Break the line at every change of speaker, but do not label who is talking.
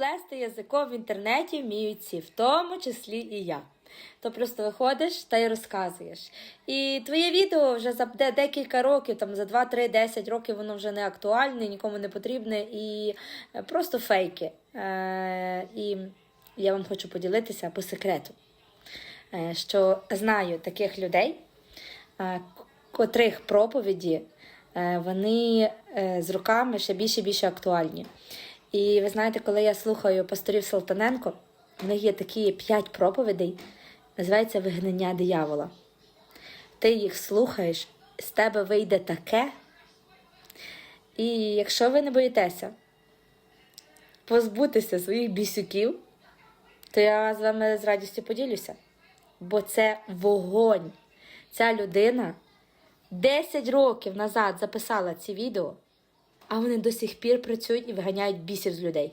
плести язиком в інтернеті вміють всі, в тому числі і я. То просто виходиш та й розказуєш. І твоє відео вже за декілька років, там за 2, 3, 10 років воно вже не актуальне, нікому не потрібне і е, просто фейки. Е, і я вам хочу поділитися по секрету, е, що знаю таких людей, е, котрих проповіді е, вони е, з роками ще більше і більше актуальні. І ви знаєте, коли я слухаю пасторів Салтаненко, в них є такі п'ять проповідей, називається Вигнання диявола. Ти їх слухаєш, з тебе вийде таке. І якщо ви не боїтеся позбутися своїх бісюків, то я з вами з радістю поділюся. Бо це вогонь. Ця людина 10 років назад записала ці відео, а вони до сих пір працюють і виганяють бісів з людей.